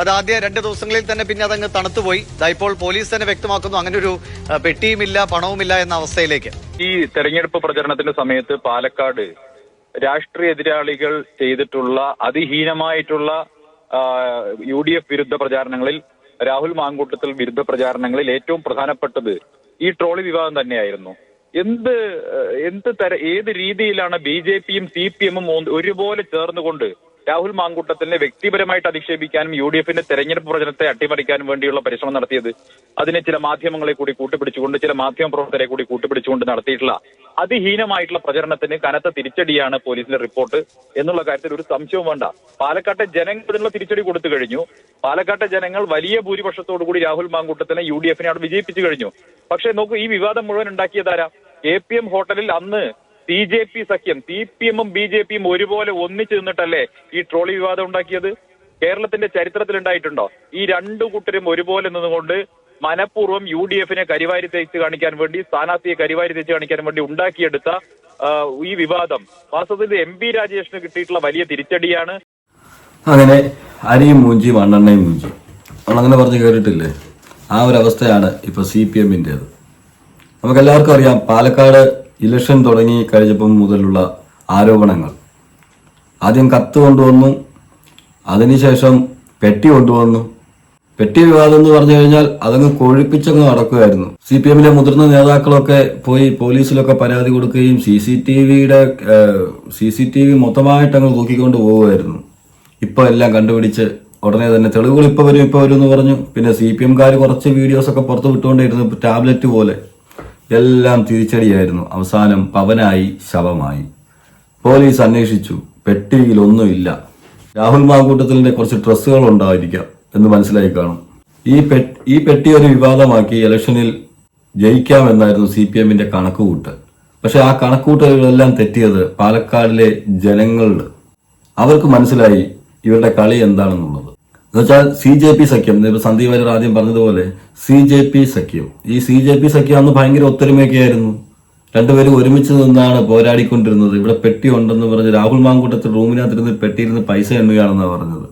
അത് ആദ്യ രണ്ട് ദിവസങ്ങളിൽ തന്നെ പിന്നെ അതങ്ങ് തണുത്തുപോയി. ഇപ്പോൾ പോലീസ് തന്നെ വ്യക്തമാക്കുന്നു അങ്ങനെ ഒരു പെട്ടിയുമില്ല പണവുമില്ല എന്ന അവസ്ഥയിലേക്ക്. ഈ തെരഞ്ഞെടുപ്പ് പ്രചരണത്തിന്റെ സമയത്ത് പാലക്കാട് രാഷ്ട്രീയ എതിരാളികൾ ചെയ്തിട്ടുള്ള അതിഹീനമായിട്ടുള്ള യു ഡി എഫ് വിരുദ്ധ പ്രചാരണങ്ങളിൽ രാഹുൽ മാങ്കൂട്ടത്തിൽ വിരുദ്ധ പ്രചാരണങ്ങളിൽ ഏറ്റവും പ്രധാനപ്പെട്ടത് ഈ ട്രോളി വിവാദം തന്നെയായിരുന്നു. എന്ത് എന്ത് തര ഏത് രീതിയിലാണ് ബി ജെ പിയും സി പി എമ്മും ഒരുപോലെ ചേർന്നുകൊണ്ട് രാഹുൽ മാങ്കൂട്ടത്തിനെ വ്യക്തിപരമായിട്ട് അധിക്ഷേപിക്കാനും യു ഡി എഫിന്റെ തെരഞ്ഞെടുപ്പ് പ്രചരണത്തെ അട്ടിമറിക്കാനും വേണ്ടിയുള്ള പരിശ്രമം നടത്തിയത് അതിനെ ചില മാധ്യമങ്ങളെ കൂടി കൂട്ടുപിടിച്ചുകൊണ്ട് ചില മാധ്യമ പ്രവർത്തകരെ കൂടി കൂട്ടുപിടിച്ചുകൊണ്ട് നടത്തിയിട്ടുള്ള അതിഹീനമായിട്ടുള്ള പ്രചരണത്തിന് കനത്ത തിരിച്ചടിയാണ് പോലീസിന്റെ റിപ്പോർട്ട് എന്നുള്ള കാര്യത്തിൽ ഒരു സംശയവും വേണ്ട. പാലക്കാട്ടെ ജനങ്ങൾ അതിനുള്ള തിരിച്ചടി കൊടുത്തു കഴിഞ്ഞു. പാലക്കാട്ടെ ജനങ്ങൾ വലിയ ഭൂരിപക്ഷത്തോടു കൂടി രാഹുൽ മാങ്കൂട്ടത്തിനെ യു ഡി എഫിനെ അവിടെ വിജയിപ്പിച്ചു കഴിഞ്ഞു. പക്ഷേ നോക്കൂ ഈ വിവാദം മുഴുവൻ ഉണ്ടാക്കിയതാരാ എ പി എം ഹോട്ടലിൽ അന്ന് സി ജെ പി സഖ്യം സി പി എമ്മും ബി ജെ പിയും ഒരുപോലെ ഒന്നിച്ചു നിന്നിട്ടല്ലേ ഈ ട്രോളി വിവാദം ഉണ്ടാക്കിയത്? കേരളത്തിന്റെ ചരിത്രത്തിൽ ഉണ്ടായിട്ടുണ്ടോ ഈ രണ്ടു കൂട്ടരും ഒരുപോലെ നിന്നുകൊണ്ട് മനഃപൂർവം യു ഡി എഫിനെ കരിവാരി തേച്ച് കാണിക്കാൻ വേണ്ടി സ്ഥാനാർത്ഥിയെ കരിവാരി തേച്ച് കാണിക്കാൻ വേണ്ടി ഉണ്ടാക്കിയെടുത്ത ഈ വിവാദം. വാസ്തവത്തിൽ എം പി രാജേഷിന് കിട്ടിയിട്ടുള്ള വലിയ തിരിച്ചടിയാണ്. അങ്ങനെ അരിയും മൂഞ്ചി മണ്ണെണ്ണയും മൂഞ്ചി. നമ്മളങ്ങനെ പറഞ്ഞ് കേട്ടിട്ടില്ലേ? ആ ഒരു അവസ്ഥയാണ് ഇപ്പൊ സി പി എമ്മിന്റേത് നമുക്കെല്ലാവർക്കും അറിയാം പാലക്കാട് ഇലക്ഷൻ തുടങ്ങി കഴിഞ്ഞപ്പം മുതലുള്ള ആരോപണങ്ങൾ. ആദ്യം കത്ത് കൊണ്ടുവന്നു അതിനുശേഷം പെട്ടി കൊണ്ടുവന്നു. പെട്ടി വിവാദം എന്ന് പറഞ്ഞു കഴിഞ്ഞാൽ അതങ്ങ് കൊഴിപ്പിച്ചങ്ങ് നടക്കുകയായിരുന്നു സി പി എമ്മിലെ മുതിർന്ന നേതാക്കളൊക്കെ പോയി പോലീസിലൊക്കെ പരാതി കൊടുക്കുകയും സി സി ടി വിയുടെ സി സി ടി വി മൊത്തമായിട്ട് അങ്ങ് തൂക്കിക്കൊണ്ട് പോവുമായിരുന്നു. ഇപ്പോൾ എല്ലാം കണ്ടുപിടിച്ച് ഉടനെ തന്നെ തെളിവുകൾ ഇപ്പോൾ വരും ഇപ്പോൾ വരും എന്ന് പറഞ്ഞു. പിന്നെ സി പി എംകാർ കുറച്ച് വീഡിയോസൊക്കെ പുറത്ത് വിട്ടുകൊണ്ടിരുന്നു ടാബ്ലറ്റ് പോലെ. എല്ലാം തിരിച്ചടിയായിരുന്നു. അവസാനം പവനായി ശവമായി. പോലീസ് അന്വേഷിച്ചു. പെട്ടിയിൽ ഒന്നുമില്ല രാഹുൽ മാങ്കൂട്ടത്തിലിന്റെ കുറച്ച് ഡ്രസ്സുകൾ ഉണ്ടായിരിക്കാം എന്ന് മനസ്സിലായി കാണും. ഈ പെ- ഈ പെട്ടി ഒരു വിവാദമാക്കി ഇലക്ഷനിൽ ജയിക്കാമെന്നായിരുന്നു സി പി എമ്മിന്റെ കണക്കുകൂട്ട് പക്ഷെ ആ കണക്കുകൂട്ടലുകളെല്ലാം തെറ്റിയത് പാലക്കാടിലെ ജനങ്ങളുടെ. അവർക്ക് മനസ്സിലായി ഇവരുടെ കളി എന്താണെന്നുള്ളത്. എന്നുവെച്ചാൽ സി ജെ പി സഖ്യം. ഇപ്പൊ സന്ദീപ് വാര്യർ ആദ്യം പറഞ്ഞതുപോലെ സി ജെ പി സഖ്യം. ഈ സി ജെ പി സഖ്യം അന്ന് ഭയങ്കര ഒത്തൊരുമയൊക്കെ ആയിരുന്നു രണ്ടുപേരും ഒരുമിച്ച് നിന്നാണ് പോരാടിക്കൊണ്ടിരുന്നത്. ഇവിടെ പെട്ടി ഉണ്ടെന്ന് പറഞ്ഞ് രാഹുൽ മാങ്കൂട്ടത്തിൽ റൂമിനകത്തിരുന്ന് പെട്ടിയിരുന്ന് പൈസ എണ്ണുകയാണെന്നാണ് പറഞ്ഞത്.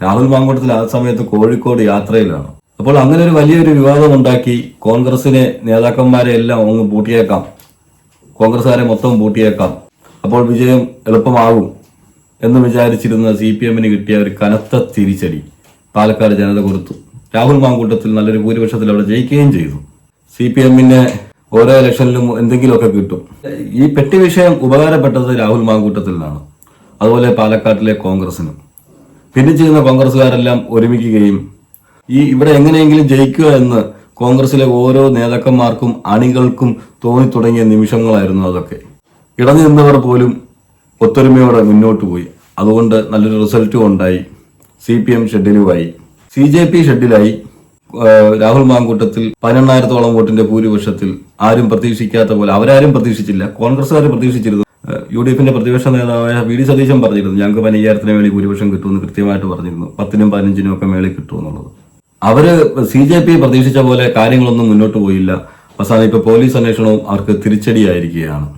രാഹുൽ മാങ്കൂട്ടത്തിൽ ആ സമയത്ത് കോഴിക്കോട് യാത്രയിലാണ്. അപ്പോൾ അങ്ങനെ ഒരു വലിയൊരു വിവാദം ഉണ്ടാക്കി കോൺഗ്രസിനെ നേതാക്കന്മാരെ എല്ലാം ഒന്ന് പൂട്ടിയേക്കാം. കോൺഗ്രസ്സുകാരെ മൊത്തം പൂട്ടിയേക്കാം. അപ്പോൾ വിജയം എളുപ്പമാകും എന്ന് വിചാരിച്ചിരുന്ന സി പി എമ്മിന് കിട്ടിയ ഒരു കനത്ത തിരിച്ചടി. പാലക്കാട് ജനത കൊടുത്തു. രാഹുൽ മാങ്കൂട്ടത്തിൽ നല്ലൊരു ഭൂരിപക്ഷത്തിൽ അവിടെ ജയിക്കുകയും ചെയ്തു. സി പി എമ്മിന് ഓരോ ഇലക്ഷനിലും എന്തെങ്കിലുമൊക്കെ കിട്ടും. ഈ പെട്ടി വിഷയം ഉപകാരപ്പെട്ടത് രാഹുൽ മാങ്കൂട്ടത്തിലാണ്. അതുപോലെ പാലക്കാട്ടിലെ കോൺഗ്രസിനും. പിന്നെ ചെയ്യുന്ന കോൺഗ്രസ്സുകാരെല്ലാം ഒരുമിക്കുകയും ഈ ഇവിടെ എങ്ങനെയെങ്കിലും ജയിക്കുക എന്ന് കോൺഗ്രസിലെ ഓരോ നേതാക്കന്മാർക്കും അണികൾക്കും തോന്നി തുടങ്ങിയ നിമിഷങ്ങളായിരുന്നു അതൊക്കെ. ഇടഞ്ഞു നിന്നവർ പോലും ഒത്തൊരുമയോടെ മുന്നോട്ട് പോയി. അതുകൊണ്ട് നല്ലൊരു റിസൾട്ടും ഉണ്ടായി. സി പി എം ഷെഡിലുമായി സി ജെ പി ഷെഡിലായി രാഹുൽ മാങ്കൂട്ടത്തിൽ പതിനെണ്ണായിരത്തോളം വോട്ടിന്റെ ഭൂരിപക്ഷത്തിൽ ആരും പ്രതീക്ഷിക്കാത്ത പോലെ അവരാരും പ്രതീക്ഷിച്ചില്ല കോൺഗ്രസ്സുകാർ പ്രതീക്ഷിച്ചിരുന്നു. യു ഡി എഫിന്റെ പ്രതിപക്ഷ നേതാവായ വി ഡി സതീശൻ പറഞ്ഞിരുന്നു ഞങ്ങൾക്ക് പതിനയ്യായിരത്തിന് മേളിൽ ഭൂരിപക്ഷം കിട്ടുമെന്ന് കൃത്യമായിട്ട് പറഞ്ഞിരുന്നു. പത്തിനും പതിനഞ്ചിനും ഒക്കെ മേളിൽ കിട്ടുമെന്നുള്ളത്. അവർ സി ജെ പി പ്രതീക്ഷിച്ച പോലെ കാര്യങ്ങളൊന്നും മുന്നോട്ട് പോയില്ല. അവസാനം ഇപ്പൊ പോലീസ് അന്വേഷണവും അവർക്ക് തിരിച്ചടിയായിരിക്കുകയാണ്.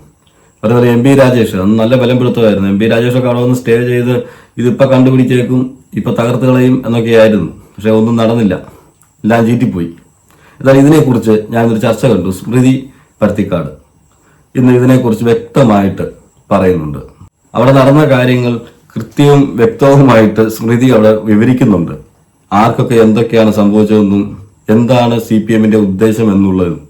അതുപോലെ എം പി രാജേഷ് അന്ന് നല്ല ബലം പിടുത്തമായിരുന്നു. എം പി രാജേഷ് ഒക്കെ അവിടെ വന്ന് സ്റ്റേ ചെയ്ത് ഇതിപ്പോ കണ്ടുപിടിച്ചേക്കും. ഇപ്പൊ തകർത്ത് കളയും എന്നൊക്കെയായിരുന്നു പക്ഷേ ഒന്നും നടന്നില്ല. എല്ലാം ചീറ്റിപ്പോയി. എന്നാൽ ഇതിനെക്കുറിച്ച് ഞാനൊരു ചർച്ച കണ്ടു. സ്മൃതി പരുത്തിക്കാട്. ഇന്ന് ഇതിനെക്കുറിച്ച് വ്യക്തമായിട്ട് പറയുന്നുണ്ട്. അവിടെ നടന്ന കാര്യങ്ങൾ കൃത്യവും വ്യക്തവുമായിട്ട് സ്മൃതി അവിടെ വിവരിക്കുന്നുണ്ട്. ആർക്കൊക്കെ എന്തൊക്കെയാണ് സംഭവിച്ചതെന്നും എന്താണ് സി പി എമ്മിന്റെ ഉദ്ദേശം എന്നുള്ളതും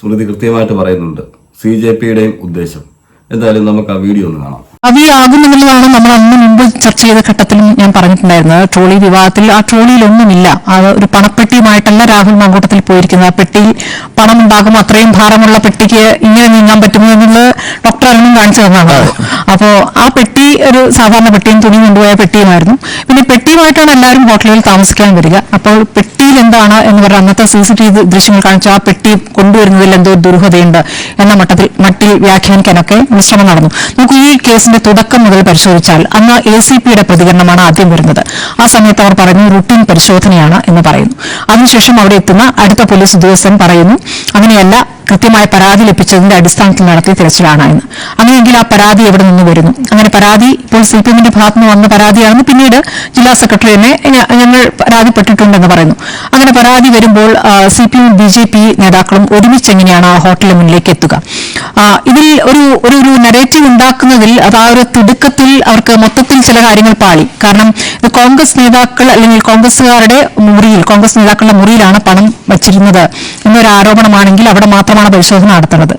സ്മൃതി കൃത്യമായിട്ട് പറയുന്നുണ്ട്. സി ജെ പിയുടെയും ഉദ്ദേശം. എന്തായാലും നമുക്ക് ആ വീഡിയോ ഒന്ന് കാണാം. ഭാവിയാകുമെന്നുള്ളതാണ് നമ്മൾ അന്ന് മുമ്പ് ചർച്ച ചെയ്ത ഘട്ടത്തിലും ഞാൻ പറഞ്ഞിട്ടുണ്ടായിരുന്നത്. ട്രോളി വിവാഹത്തിൽ ആ ട്രോളിയിലൊന്നുമില്ല. ഒരു പണപ്പെട്ടിയുമായിട്ടല്ല രാഹുൽ മാങ്കൂട്ടത്തിൽ പോയിരിക്കുന്നത്. ആ പെട്ടിയിൽ പണം ഉണ്ടാകും അത്രയും ഭാരമുള്ള പെട്ടിക്ക് ഇങ്ങനെ നീങ്ങാൻ പറ്റുമോ എന്നുള്ളത് ഡോക്ടർ അരുണും കാണിച്ചു തന്നതാണ്. അപ്പോ ആ പെട്ടി ഒരു സാധാരണ പെട്ടിയും തുണി കൊണ്ടുപോയ പെട്ടിയുമായിരുന്നു. പിന്നെ പെട്ടിയുമായിട്ടാണ് എല്ലാവരും ഹോട്ടലിൽ താമസിക്കാൻ വരിക. അപ്പോൾ പെട്ടിയിൽ എന്താണ് എന്ന് പറഞ്ഞാൽ അന്നത്തെ സി സി ടി വി ദൃശ്യങ്ങൾ കാണിച്ച. ആ പെട്ടി കൊണ്ടുവരുന്നതിൽ എന്തോ ദുരൂഹതയുണ്ട് എന്ന മട്ടത്തിൽ മട്ടിൽ വ്യാഖ്യാനിക്കാനൊക്കെ ശ്രമം നടന്നു. നമുക്ക് ഈ കേസിന്റെ തുടക്കം മുതൽ പരിശോധിച്ചാൽ അന്ന് എ സി പിയുടെ പ്രതികരണമാണ് ആദ്യം വരുന്നത്. ആ സമയത്ത് അവർ പറഞ്ഞു റുട്ടീൻ പരിശോധനയാണ് എന്ന് പറയുന്നു. അതിനുശേഷം അവിടെ എത്തുന്ന അടുത്ത പോലീസ് ഉദ്യോഗസ്ഥൻ പറയുന്നു അങ്ങനെയല്ല കൃത്യമായ പരാതി ലഭിച്ചതിന്റെ അടിസ്ഥാനത്തിൽ നടത്തിയ തിരച്ചിലാണ് എന്ന് അങ്ങനെയെങ്കിൽ ആ പരാതി എവിടെ നിന്ന് വരുന്നു? അങ്ങനെ പരാതി ഇപ്പോൾ സി പി എമ്മിന്റെ ഭാഗത്ത് നിന്ന് വന്ന പരാതിയാണെന്ന് പിന്നീട് ജില്ലാ സെക്രട്ടറി തന്നെ ഞങ്ങൾ പരാതിപ്പെട്ടിട്ടുണ്ടെന്ന് പറയുന്നു. അങ്ങനെ പരാതി വരുമ്പോൾ C P M B J P നേതാക്കളും ഒരുമിച്ച് എങ്ങനെയാണ് ആ ഹോട്ടലിന് മുന്നിലേക്ക് എത്തുക? ഇതിൽ ഒരു ഒരു ഒരു നെറേറ്റീവ് ഉണ്ടാക്കുന്നതിൽ അത് ആ ഒരു തിടുക്കത്തിൽ അവർക്ക് മൊത്തത്തിൽ ചില കാര്യങ്ങൾ പാളി. കാരണം ഇത് കോൺഗ്രസ് നേതാക്കൾ അല്ലെങ്കിൽ കോൺഗ്രസുകാരുടെ മുറിയിൽ കോൺഗ്രസ് നേതാക്കളുടെ മുറിയിലാണ് പണം വച്ചിരുന്നത് എന്നൊരു ആരോപണമാണെങ്കിൽ അവിടെ മാത്രമാണ് പരിശോധന നടത്തുന്നത്.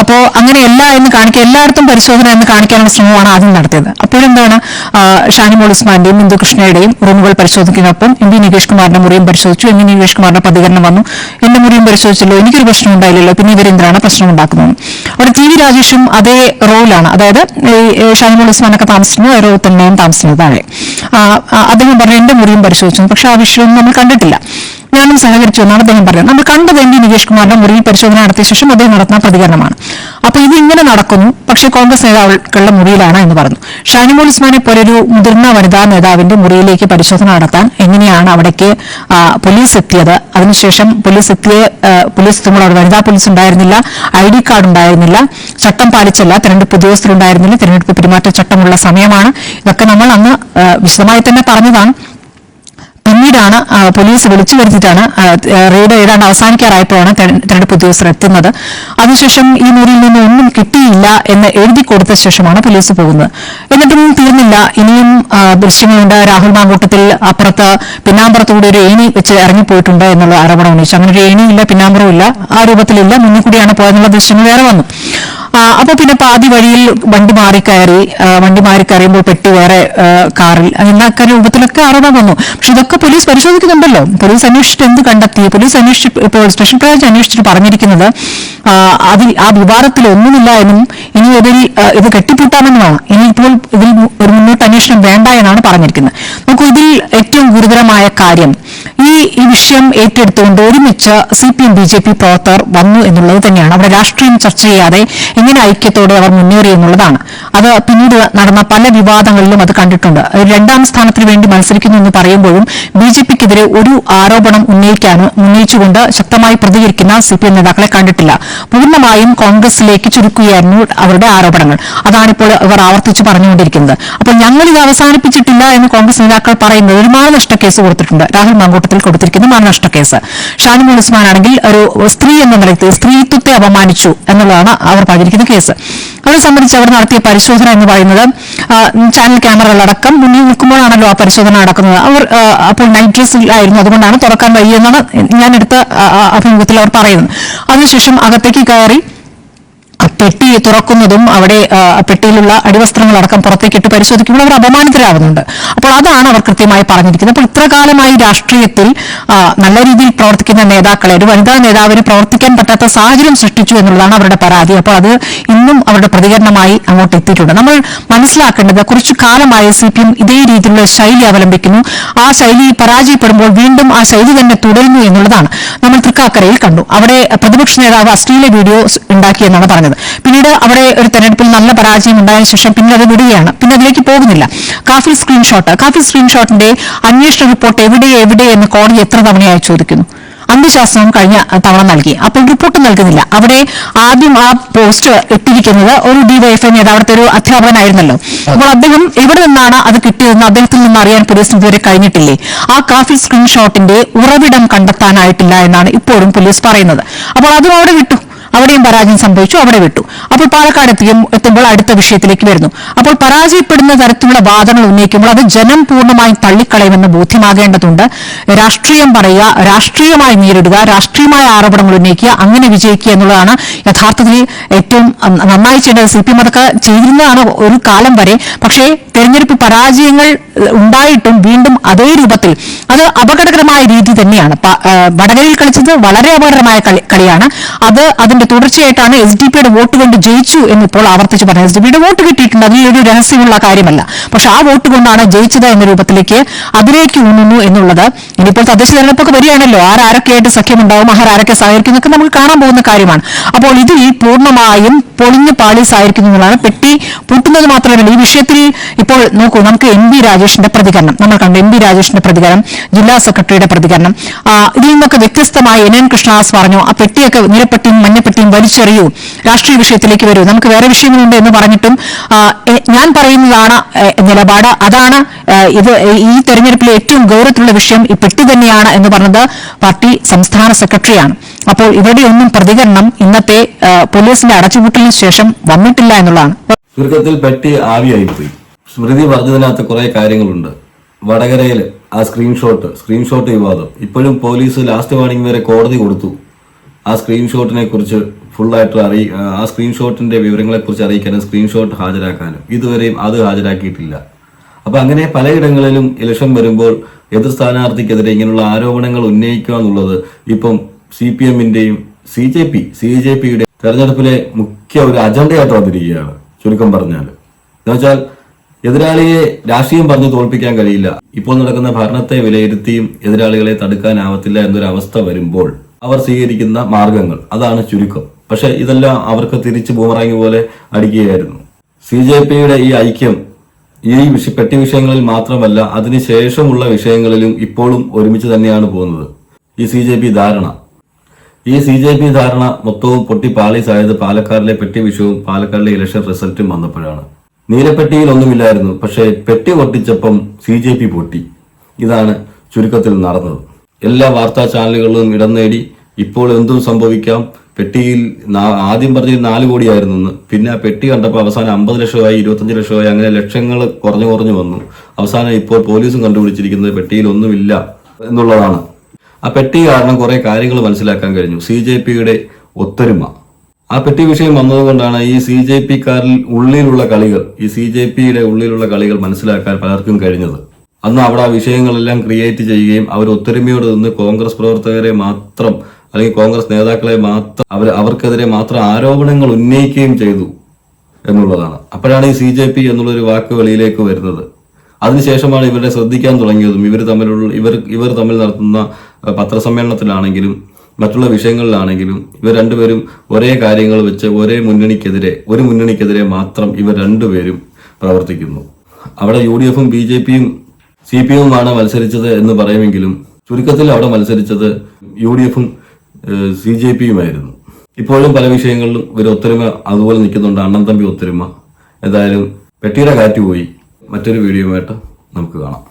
അപ്പോൾ അങ്ങനെയല്ല എന്ന് കാണിക്കുക എല്ലായിടത്തും പരിശോധന എന്ന് കാണിക്കാനുള്ള ശ്രമമാണ് ആദ്യം നടത്തിയത്. അപ്പോഴെന്താണ് ഷാനിമോൾ ഉസ്മാന്റെയും ബിന്ദു കൃഷ്ണയുടെയും റൂമുകൾ പരിശോധിക്കുന്നതിനൊപ്പം എം പി നികേഷ് കുമാറിന്റെ മുറിയും പരിശോധിച്ചു. എം പി നികേഷ് കുമാറിന്റെ പ്രതികരണം വന്നു. എന്റെ മുറിയും പരിശോധിച്ചല്ലോ. എനിക്കൊരു പ്രശ്നം ഉണ്ടായില്ലല്ലോ. പിന്നെ ഇവരെന്തിനാണ് പ്രശ്നം ഉണ്ടാക്കുന്നത്? അവിടെ ടി വി രാജേഷും അതേ റോയിലാണ് അതായത് ഈ ഷാനിമോൾ ഉസ്മാനൊക്കെ താമസിക്കുന്നു റോയിൽ തന്നെയാണ് താമസിക്കുന്നത് താഴെ. അദ്ദേഹം പറഞ്ഞു എന്റെ മുറിയും പരിശോധിച്ചു. പക്ഷെ ആ വിഷയം നമ്മൾ കണ്ടിട്ടില്ല. ഞാനും സഹകരിച്ചു എന്നാണ് അദ്ദേഹം പറയുന്നത്. നമ്മൾ കണ്ടത് എം പി നികേഷ് കുമാറിന്റെ മുറിയിൽ പരിശോധന നടത്തിയ ശേഷം അദ്ദേഹം നടത്തുന്ന പ്രതികരണമാണ്. അപ്പൊ ഇത് ഇങ്ങനെ നടക്കുന്നു. പക്ഷേ കോൺഗ്രസ് നേതാക്കളുടെ മുറിയിലാണ് എന്ന് പറഞ്ഞു. ഷാനിമോൾ ഉസ്മാനെ പോലെ ഒരു മുതിർന്ന വനിതാ നേതാവിന്റെ മുറിയിലേക്ക് പരിശോധന നടത്താൻ എങ്ങനെയാണ് അവിടേക്ക് പോലീസ് എത്തിയത്? അതിനുശേഷം പോലീസ് എത്തിയ പോലീസ് എത്തുമ്പോൾ അവിടെ വനിതാ പോലീസ് ഉണ്ടായിരുന്നില്ല ഐ ഡി കാർഡ് ഉണ്ടായിരുന്നില്ല ചട്ടം പാലിച്ചല്ല തെരഞ്ഞെടുപ്പ് ഉദ്യോഗസ്ഥരുണ്ടായിരുന്നില്ല തെരഞ്ഞെടുപ്പ് പെരുമാറ്റച്ചട്ടമുള്ള സമയമാണ്. ഇതൊക്കെ നമ്മൾ അന്ന് വിശദമായി തന്നെ പറഞ്ഞതാണ്. പിന്നീടാണ് പോലീസ് വിളിച്ചു വരുത്തിയിട്ടാണ് റെയ്ഡ് ഏതാണ്ട് അവസാനിക്കാറായപ്പോഴാണ് തെര- തെരഞ്ഞെടുപ്പ് ഉദ്യോഗസ്ഥർ എത്തുന്നത്. അതിനുശേഷം ഈ മുറിയിൽ നിന്ന് ഒന്നും കിട്ടിയില്ല എന്ന് എഴുതി കൊടുത്ത ശേഷമാണ് പോലീസ് പോകുന്നത്. എന്നിട്ടും തീർന്നില്ല. ഇനിയും ദൃശ്യങ്ങളുണ്ട്. രാഹുൽ മാങ്കൂട്ടത്തിൽ അപ്പുറത്ത് പിന്നാമ്പുറത്തുകൂടി ഒരു ഏണി വെച്ച് ഇറങ്ങിപ്പോയിട്ടുണ്ട് എന്നുള്ള ആരോപണം ഉന്നയിച്ചു അങ്ങനെ ഒരു ഏണിയില്ല പിന്നാമ്പുറവും ഇല്ല ആ രൂപത്തിലില്ല. മുന്നിൽ കൂടിയാണ് പോയെന്നുള്ള ദൃശ്യങ്ങൾ വേറെ വന്നു. അപ്പൊ പിന്നെ പാതി വഴിയിൽ വണ്ടി മാറി കയറി വണ്ടി മാറി കയറിയുമ്പോൾ പെട്ടി വേറെ കാറിൽ എന്നൊക്കെ രൂപത്തിലൊക്കെ ആരോപണം വന്നു. പക്ഷെ ഇതൊക്കെ പോലീസ് പരിശോധിക്കുന്നുണ്ടല്ലോ. പോലീസ് അന്വേഷിച്ചിട്ട് എന്ത് കണ്ടെത്തി? പോലീസ് അന്വേഷിച്ച് ഇപ്പോൾ സ്പെഷ്യൽ ബ്രാഞ്ച് അന്വേഷിച്ചിട്ട് പറഞ്ഞിരിക്കുന്നത് അതിൽ ആ വിവാദത്തിൽ ഒന്നുമില്ല എന്നും ഇനി ഇതിൽ ഇത് കെട്ടിപ്പൂട്ടാമെന്നുമാണ്. ഇനി ഇപ്പോൾ ഇതിൽ ഒരു മുന്നോട്ട് അന്വേഷണം വേണ്ട എന്നാണ് പറഞ്ഞിരിക്കുന്നത്. നമുക്ക് ഇതിൽ ഏറ്റവും ഗുരുതരമായ കാര്യം ഈ ഈ വിഷയം ഏറ്റെടുത്തുകൊണ്ട് ഒരുമിച്ച് C P M B J P പ്രവർത്തകർ വന്നു എന്നുള്ളത് തന്നെയാണ്. അവിടെ രാഷ്ട്രീയം ചർച്ച ചെയ്യാതെ എങ്ങനെ ഐക്യത്തോടെ അവർ മുന്നേറി എന്നുള്ളതാണ്. അത് പിന്നീട് നടന്ന പല വിവാദങ്ങളിലും അത് കണ്ടിട്ടുണ്ട്. രണ്ടാം സ്ഥാനത്തിന് വേണ്ടി മത്സരിക്കുന്നു എന്ന് പറയുമ്പോഴും ബി ജെ പിക്കെതിരെ ഒരു ആരോപണം ഉന്നയിക്കാനോ ഉന്നയിച്ചുകൊണ്ട് ശക്തമായി പ്രതികരിക്കുന്ന സി പി എം നേതാക്കളെ കണ്ടിട്ടില്ല. പൂർണമായും കോൺഗ്രസിലേക്ക് ചുരുക്കുകയായിരുന്നു അവരുടെ ആരോപണങ്ങൾ. അതാണിപ്പോൾ അവർ ആവർത്തിച്ച് പറഞ്ഞുകൊണ്ടിരിക്കുന്നത്. അപ്പോൾ ഞങ്ങൾ ഇത് അവസാനിപ്പിച്ചിട്ടില്ല എന്ന് കോൺഗ്രസ് നേതാക്കൾ പറയുന്നത് ഒരു മാനനഷ്ട കേസ് കൊടുത്തിട്ടുണ്ട്. രാഹുൽ മാങ്കൂട്ടത്തിൽ കൊടുത്തിരിക്കുന്ന മാനനഷ്ട കേസ് ഷാനിമോൾ ഉസ്മാൻ ആണെങ്കിൽ ഒരു സ്ത്രീ എന്ന നിലയ്ക്ക് സ്ത്രീത്വത്തെ അപമാനിച്ചു എന്നുള്ളതാണ് അവർ പറഞ്ഞിരിക്കുന്ന കേസ്. അവരെ സംബന്ധിച്ച് അവർ നടത്തിയ പരിശോധന എന്ന് പറയുന്നത് ചാനൽ ക്യാമറകളടക്കം മുന്നിൽ നിൽക്കുമ്പോഴാണല്ലോ ആ പരിശോധന നടക്കുന്നത്. അവർ അപ്പോൾ നൈറ്റ് ഡ്രസ്സിലായിരുന്നു അതുകൊണ്ടാണ് തുറക്കാൻ വയ്യെന്നാണ് ഞാൻ എടുത്ത അഭിമുഖത്തിൽ അവർ പറയുന്നത്. അതിനുശേഷം അകത്തേക്ക് കയറി പെട്ടി തുറക്കുന്നതും അവിടെ പെട്ടിയിലുള്ള അടിവസ്ത്രങ്ങൾ അടക്കം പുറത്തേക്കിട്ട് പരിശോധിക്കുമ്പോൾ അവർ അപമാനിതരാകുന്നുണ്ട് അപ്പോൾ അതാണ് അവർ കൃത്യമായി പറഞ്ഞിരിക്കുന്നത്. അപ്പോൾ ഇത്ര കാലമായി രാഷ്ട്രീയത്തിൽ നല്ല രീതിയിൽ പ്രവർത്തിക്കുന്ന നേതാക്കളെ ഒരു വനിതാ നേതാവിന് പ്രവർത്തിക്കാൻ പറ്റാത്ത സാഹചര്യം സൃഷ്ടിച്ചു എന്നുള്ളതാണ് അവരുടെ പരാതി. അപ്പോൾ അത് ഇന്നും അവരുടെ പ്രതികരണമായി അങ്ങോട്ട് എത്തിയിട്ടുണ്ട്. നമ്മൾ മനസ്സിലാക്കേണ്ടത് കുറച്ചു കാലമായി സി പി എം ഇതേ രീതിയിലുള്ള ശൈലി അവലംബിക്കുന്നു. ആ ശൈലി പരാജയപ്പെടുമ്പോൾ വീണ്ടും ആ ശൈലി തന്നെ തുടരുന്നു എന്നുള്ളതാണ് നമ്മൾ തൃക്കാക്കരയിൽ കണ്ടു. അവിടെ പ്രതിപക്ഷ നേതാവ് അശ്ലീല വീഡിയോ ഉണ്ടാക്കിയെന്നാണ് പറഞ്ഞത്. പിന്നീട് അവിടെ ഒരു തെരഞ്ഞെടുപ്പിൽ നല്ല പരാജയം ഉണ്ടായതിനു ശേഷം പിന്നെ അത് വിടുകയാണ്. പിന്നെ അതിലേക്ക് പോകുന്നില്ല. കാഫിൽ സ്ക്രീൻഷോട്ട്. കാഫിൽ സ്ക്രീൻഷോട്ടിന്റെ അന്വേഷണ റിപ്പോർട്ട് എവിടെ എവിടെ എന്ന് കോടതി എത്ര തവണയായി ചോദിക്കുന്നു. അന്ത്യശാസ്ത്രം കഴിഞ്ഞ തവണ നൽകി. അപ്പോൾ റിപ്പോർട്ട് നൽകുന്നില്ല. അവിടെ ആദ്യം ആ പോസ്റ്റ് ഇട്ടിരിക്കുന്നത് ഒരു ഡിവൈഎഫ്ഐ നേതാവ് അവിടുത്തെ ഒരു അധ്യാപകനായിരുന്നല്ലോ. അപ്പോൾ അദ്ദേഹം എവിടെ നിന്നാണ് അത് കിട്ടിയതെന്ന് അദ്ദേഹത്തിൽ നിന്ന് അറിയാൻ പോലീസിന് ഇതുവരെ കഴിഞ്ഞിട്ടില്ലേ? ആ കാഫിൽ സ്ക്രീൻഷോട്ടിന്റെ ഉറവിടം കണ്ടെത്താനായിട്ടില്ല എന്നാണ് ഇപ്പോഴും പോലീസ് പറയുന്നത്. അപ്പോൾ അതും അവിടെ വിട്ടു. അവിടെയും പരാജയം സംഭവിച്ചു അവിടെ വിട്ടു. അപ്പോൾ പാലക്കാട് എത്തുമ്പോൾ അടുത്ത വിഷയത്തിലേക്ക് വരുന്നു. അപ്പോൾ പരാജയപ്പെടുന്ന തരത്തിലുള്ള വാദങ്ങൾ ഉന്നയിക്കുമ്പോൾ അത് ജനം പൂർണമായും തള്ളിക്കളയുമെന്ന് ബോധ്യമാകേണ്ടതുണ്ട്. രാഷ്ട്രീയം പറയുക രാഷ്ട്രീയമായി നേരിടുക രാഷ്ട്രീയമായ ആരോപണങ്ങൾ ഉന്നയിക്കുക അങ്ങനെ വിജയിക്കുക എന്നുള്ളതാണ് യഥാർത്ഥത്തിൽ ഏറ്റവും നന്നായി ചെയ്യേണ്ടത്. സി പി എം അതൊക്കെ ചെയ്തിരുന്നതാണ് ഒരു കാലം വരെ. പക്ഷേ തെരഞ്ഞെടുപ്പ് പരാജയങ്ങൾ ഉണ്ടായിട്ടും വീണ്ടും അതേ രൂപത്തിൽ അത് അപകടകരമായ രീതി തന്നെയാണ്. വടകരയിൽ കളിച്ചത് വളരെ അപകടകരമായ കളിയാണ്. അത് അതിന്റെ തുടർച്ചയായിട്ടാണ് എസ് ഡി പിയുടെ വോട്ട് കൊണ്ട് ജയിച്ചു എന്ന് ഇപ്പോൾ ആവർത്തിച്ച് പറഞ്ഞു എസ് ഡി പിയുടെ വോട്ട് കിട്ടിയിട്ടുണ്ട്. ഒരു രഹസ്യമുള്ള കാര്യമല്ല. പക്ഷെ ആ വോട്ട് കൊണ്ടാണ് ജയിച്ചത് എന്ന രൂപത്തിലേക്ക് അതിലേക്ക് ഊന്നുന്നു എന്നുള്ളത്. ഇനിയിപ്പോൾ തദ്ദേശ തെരഞ്ഞെടുപ്പൊക്കെ വരികയാണല്ലോ. ആരാരൊക്കെയായിട്ട് സഖ്യമുണ്ടാവും ആരാരൊക്കെ സഹകരിക്കുന്നൊക്കെ നമുക്ക് കാണാൻ പോകുന്ന കാര്യമാണ്. അപ്പോൾ ഇത് ഈ പൂർണമായും പൊളിഞ്ഞ പാളീസ് ആയിരിക്കുന്നു എന്നുള്ളതാണ് പെട്ടി പൂട്ടുന്നത് മാത്രമല്ല ഈ വിഷയത്തിൽ ഇപ്പോൾ നോക്കൂ നമുക്ക് എം ബി രാജേഷിന്റെ പ്രതികരണം. നമ്മൾ കണ്ടു എം ബി രാജേഷിന്റെ പ്രതികരണം ജില്ലാ സെക്രട്ടറിയുടെ പ്രതികരണം. ഇതിൽ നിന്നൊക്കെ വ്യത്യസ്തമായി എൻ എൻ കൃഷ്ണദാസ് പറഞ്ഞു ആ പെട്ടിയൊക്കെ നിലപ്പെട്ടിയും മഞ്ഞപ്പെട്ടിയും വലിച്ചെറിയൂ. രാഷ്ട്രീയ വിഷയത്തിലേക്ക് വരൂ. നമുക്ക് വേറെ വിഷയങ്ങളുണ്ട് എന്ന് പറഞ്ഞിട്ടും ഞാൻ പറയുന്നതാണ് നിലപാട്. അതാണ് ഇത് ഈ തെരഞ്ഞെടുപ്പിലെ ഏറ്റവും ഗൗരവത്തിലുള്ള വിഷയം ഈ പെട്ടി തന്നെയാണ് എന്ന് പറഞ്ഞത് പാർട്ടി സംസ്ഥാന സെക്രട്ടറിയാണ്. അപ്പോൾ ഇവിടെയൊന്നും പ്രതികരണം ഇന്നത്തെ പോലീസിന്റെ അടച്ചുപൂട്ടലിന് ശേഷം വന്നിട്ടില്ല എന്നുള്ളതാണ്. ചുരുക്കത്തിൽ പെട്ടി ആവിയായിപ്പോയി. സ്മൃതി പറഞ്ഞതിനകത്ത് കുറെ കാര്യങ്ങളുണ്ട്. വടകരയിൽ ആ സ്ക്രീൻഷോട്ട് സ്ക്രീൻഷോട്ട് വിവാദം. ഇപ്പോഴും പോലീസ് ലാസ്റ്റ് വാർണിംഗ് വരെ കോടതി കൊടുത്തു. ആ സ്ക്രീൻഷോട്ടിനെ കുറിച്ച് ഫുള്ളായിട്ട് അറിയി ആ സ്ക്രീൻഷോട്ടിന്റെ വിവരങ്ങളെ കുറിച്ച് അറിയിക്കാനും സ്ക്രീൻഷോട്ട് ഹാജരാക്കാനും. ഇതുവരെയും അത് ഹാജരാക്കിയിട്ടില്ല. അപ്പൊ അങ്ങനെ പലയിടങ്ങളിലും ഇലക്ഷൻ വരുമ്പോൾ എതിർ സ്ഥാനാർത്ഥിക്കെതിരെ ഇങ്ങനെയുള്ള ആരോപണങ്ങൾ ഉന്നയിക്കുക എന്നുള്ളത് ഇപ്പം C P എമ്മിന്റെയും C J P C J പിയുടെ തെരഞ്ഞെടുപ്പിലെ മുഖ്യ ഒരു അജണ്ടയായിട്ട് വന്നിരിക്കുകയാണ് ചുരുക്കം പറഞ്ഞാൽ എന്നുവെച്ചാൽ എതിരാളിയെ രാഷ്ട്രീയം പറഞ്ഞ് തോൽപ്പിക്കാൻ കഴിയില്ല. ഇപ്പോൾ നടക്കുന്ന ഭരണത്തെ വിലയിരുത്തിയും എതിരാളികളെ തടുക്കാനാവത്തില്ല എന്നൊരു അവസ്ഥ വരുമ്പോൾ അവർ സ്വീകരിക്കുന്ന മാർഗങ്ങൾ അതാണ് ചുരുക്കം. പക്ഷെ ഇതെല്ലാം അവർക്ക് തിരിച്ച് ബൂമറാങ്ങി പോലെ അടിക്കുകയായിരുന്നു. സി ജെ പിയുടെ ഈ ഐക്യം ഈ വിഷ പെട്ടി വിഷയങ്ങളിൽ മാത്രമല്ല അതിനുശേഷമുള്ള വിഷയങ്ങളിലും ഇപ്പോഴും ഒരുമിച്ച് തന്നെയാണ് പോകുന്നത്. ഈ സി ജെ പി ധാരണ ഈ സി ജെ പി ധാരണ മൊത്തവും പൊട്ടി പാളീസായത് പാലക്കാടിലെ പെട്ടി വിഷയവും പാലക്കാടിലെ ഇലക്ഷൻ റിസൾട്ടും വന്നപ്പോഴാണ്. നീലപ്പെട്ടിയിൽ ഒന്നുമില്ലായിരുന്നു പക്ഷേ പെട്ടി പൊട്ടിച്ചപ്പം സി ജെ പി പൊട്ടി. ഇതാണ് ചുരുക്കത്തിൽ നടന്നത്. എല്ലാ വാർത്താ ചാനലുകളിലും ഇടം നേടി. ഇപ്പോൾ എന്തും സംഭവിക്കാം. പെട്ടിയിൽ ആദ്യം പറഞ്ഞ നാല് കോടിയായിരുന്നു പിന്നെ ആ പെട്ടി കണ്ടപ്പോൾ അവസാനം അമ്പത് ലക്ഷമായി ഇരുപത്തഞ്ച് ലക്ഷമായി അങ്ങനെ ലക്ഷങ്ങൾ കുറഞ്ഞു കുറഞ്ഞു വന്നു. അവസാനം ഇപ്പോൾ പോലീസും കണ്ടുപിടിച്ചിരിക്കുന്നത് പെട്ടിയിൽ ഒന്നുമില്ല എന്നുള്ളതാണ്. ആ പെട്ടി കാരണം കുറെ കാര്യങ്ങൾ മനസ്സിലാക്കാൻ കഴിഞ്ഞു. സി ജെ പിയുടെ ഒത്തൊരുമ. ആ പെട്ടി വിഷയം വന്നതുകൊണ്ടാണ് ഈ സി ജെ പിക്കാരിൽ ഉള്ളിലുള്ള കളികൾ ഈ സി ജെ പിയുടെ ഉള്ളിലുള്ള കളികൾ മനസ്സിലാക്കാൻ പലർക്കും കഴിഞ്ഞത്. അന്ന് അവിടെ ആ വിഷയങ്ങളെല്ലാം ക്രിയേറ്റ് ചെയ്യുകയും അവർ ഒത്തൊരുമയോട് നിന്ന് കോൺഗ്രസ് പ്രവർത്തകരെ മാത്രം അല്ലെങ്കിൽ കോൺഗ്രസ് നേതാക്കളെ മാത്രം അവർ അവർക്കെതിരെ മാത്രം ആരോപണങ്ങൾ ഉന്നയിക്കുകയും ചെയ്തു എന്നുള്ളതാണ്. അപ്പോഴാണ് ഈ സി ജെ പി എന്നുള്ളൊരു വാക്ക് വെളിയിലേക്ക് വരുന്നത്. അതിനുശേഷമാണ് ഇവരെ ശ്രദ്ധിക്കാൻ തുടങ്ങിയതും ഇവർ തമ്മിലുള്ള ഇവർ ഇവർ തമ്മിൽ നടത്തുന്ന പത്രസമ്മേളനത്തിലാണെങ്കിലും മറ്റുള്ള വിഷയങ്ങളിലാണെങ്കിലും ഇവർ രണ്ടുപേരും ഒരേ കാര്യങ്ങൾ വെച്ച് ഒരേ മുന്നണിക്കെതിരെ ഒരു മുന്നണിക്കെതിരെ മാത്രം ഇവർ രണ്ടുപേരും പ്രവർത്തിക്കുന്നു. അവിടെ യു ഡി എഫും ബി ജെ പിയും സി പി എമ്മുമാണ് മത്സരിച്ചത് എന്ന് പറയുമെങ്കിലും ചുരുക്കത്തിൽ അവിടെ മത്സരിച്ചത് യു ഡി എഫും സി ജെ പിയുമായിരുന്നു. ഇപ്പോഴും പല വിഷയങ്ങളിലും ഇവർ ഒത്തൊരുമ അതുപോലെ നിൽക്കുന്നുണ്ട്. അണ്ണൻ തമ്പി ഒത്തൊരുമ. എന്തായാലും പെട്ടിയുടെ കാറ്റ് പോയി. മറ്റൊരു വീഡിയോ വീഡിയോയുമായിട്ട് നമുക്ക് കാണാം.